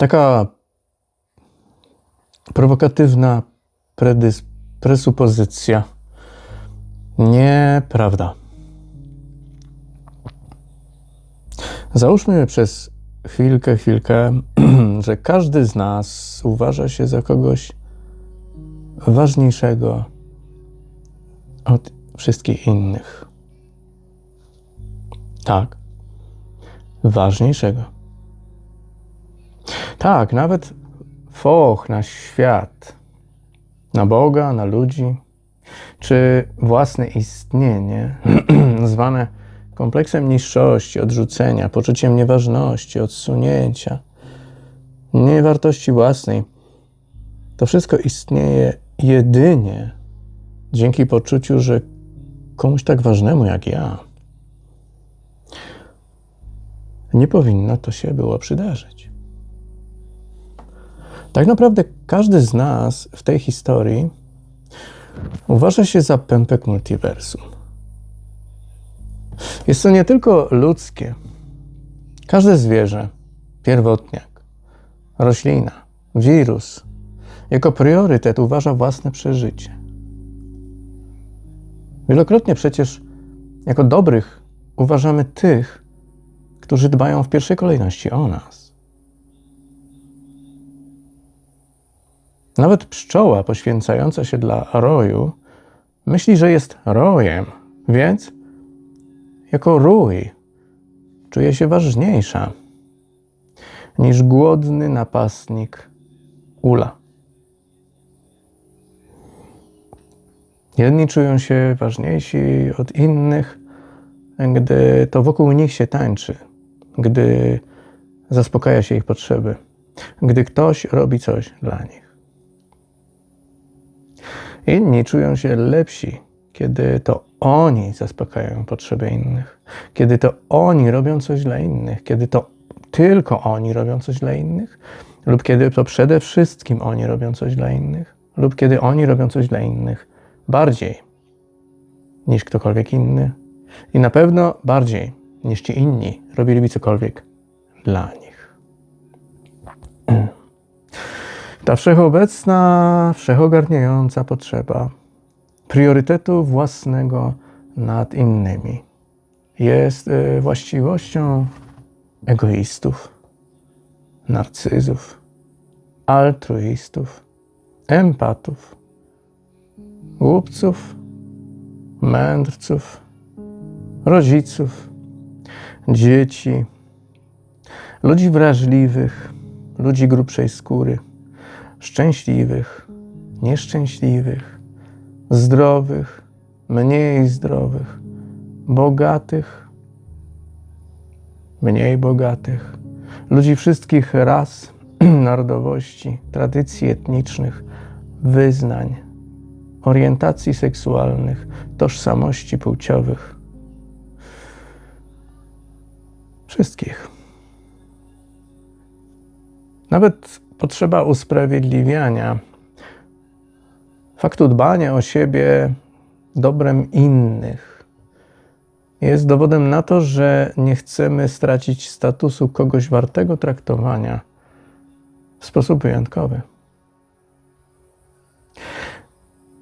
Taka prowokatywna predys- presupozycja. Nieprawda. Załóżmy przez chwilkę, chwilkę, że każdy z nas uważa się za kogoś ważniejszego od wszystkich innych. Tak, ważniejszego. Tak, nawet foch na świat, na Boga, na ludzi, czy własne istnienie, zwane kompleksem niższości, odrzucenia, poczuciem nieważności, odsunięcia, niewartości własnej, to wszystko istnieje jedynie dzięki poczuciu, że komuś tak ważnemu jak ja nie powinno to się było przydarzyć. Tak naprawdę każdy z nas w tej historii uważa się za pępek multiversum. Jest to nie tylko ludzkie. Każde zwierzę, pierwotniak, roślina, wirus, jako priorytet uważa własne przeżycie. Wielokrotnie przecież jako dobrych uważamy tych, którzy dbają w pierwszej kolejności o nas. Nawet pszczoła poświęcająca się dla roju myśli, że jest rojem, więc jako rój czuje się ważniejsza niż głodny napastnik ula. Jedni czują się ważniejsi od innych, gdy to wokół nich się tańczy, gdy zaspokaja się ich potrzeby, gdy ktoś robi coś dla nich. Inni czują się lepsi, kiedy to oni zaspokajają potrzeby innych, kiedy to oni robią coś dla innych, kiedy to tylko oni robią coś dla innych, lub kiedy to przede wszystkim oni robią coś dla innych, lub kiedy oni robią coś dla innych bardziej niż ktokolwiek inny. I na pewno bardziej niż ci inni robiliby cokolwiek dla nich. Ta wszechobecna, wszechogarniająca potrzeba priorytetu własnego nad innymi jest y, właściwością egoistów, narcyzów, altruistów, empatów, głupców, mędrców, rodziców, dzieci, ludzi wrażliwych, ludzi grubszej skóry, szczęśliwych, nieszczęśliwych, zdrowych, mniej zdrowych, bogatych, mniej bogatych, ludzi wszystkich ras, narodowości, tradycji etnicznych, wyznań, orientacji seksualnych, tożsamości płciowych. Wszystkich. Nawet potrzeba usprawiedliwiania faktu dbania o siebie dobrem innych jest dowodem na to, że nie chcemy stracić statusu kogoś wartego traktowania w sposób wyjątkowy.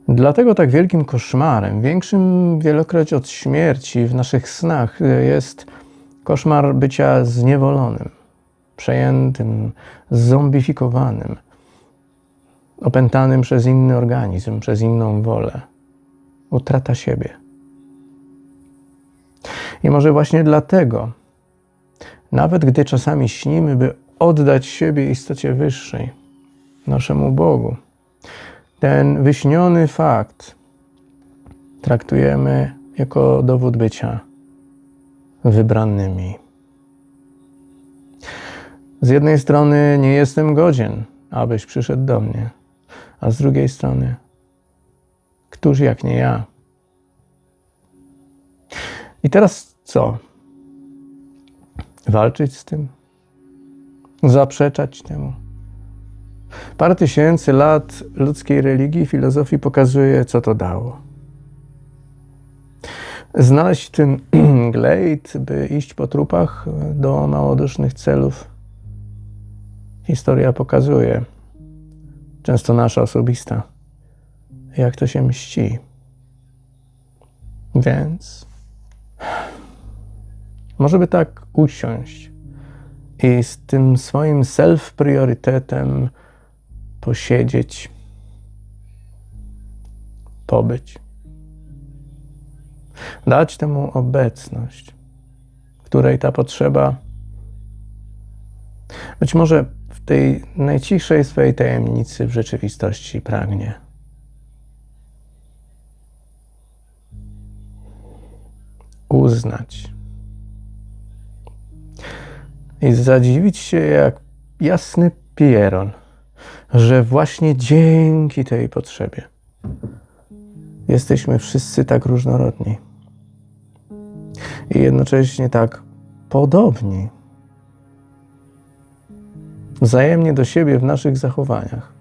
Dlatego tak wielkim koszmarem, większym wielokroć od śmierci w naszych snach, jest koszmar bycia zniewolonym, przejętym, zombifikowanym, opętanym przez inny organizm, przez inną wolę. Utrata siebie. I może właśnie dlatego, nawet gdy czasami śnimy, by oddać siebie istocie wyższej, naszemu Bogu, ten wyśniony fakt traktujemy jako dowód bycia wybranymi. Z jednej strony nie jestem godzien, abyś przyszedł do mnie, a z drugiej strony, któż jak nie ja? I teraz co? Walczyć z tym? Zaprzeczać temu? Parę tysięcy lat ludzkiej religii i filozofii pokazuje, co to dało. Znaleźć tym glejt, by iść po trupach do małodusznych celów, Historia pokazuje, często nasza osobista, jak to się mści. Więc może by tak usiąść i z tym swoim self-priorytetem posiedzieć, pobyć. Dać temu obecność, której ta potrzeba być może tej najcichszej swojej tajemnicy w rzeczywistości pragnie. Uznać i zadziwić się jak jasny pieron, że właśnie dzięki tej potrzebie jesteśmy wszyscy tak różnorodni i jednocześnie tak podobni wzajemnie do siebie w naszych zachowaniach.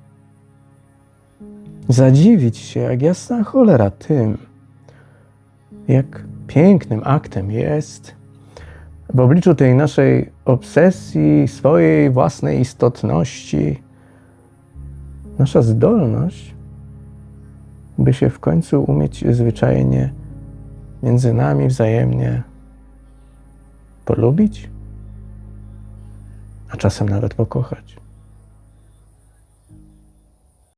Zadziwić się jak jasna cholera tym, jak pięknym aktem jest w obliczu tej naszej obsesji, swojej własnej istotności, nasza zdolność, by się w końcu umieć zwyczajnie między nami wzajemnie polubić, a czasem nawet pokochać.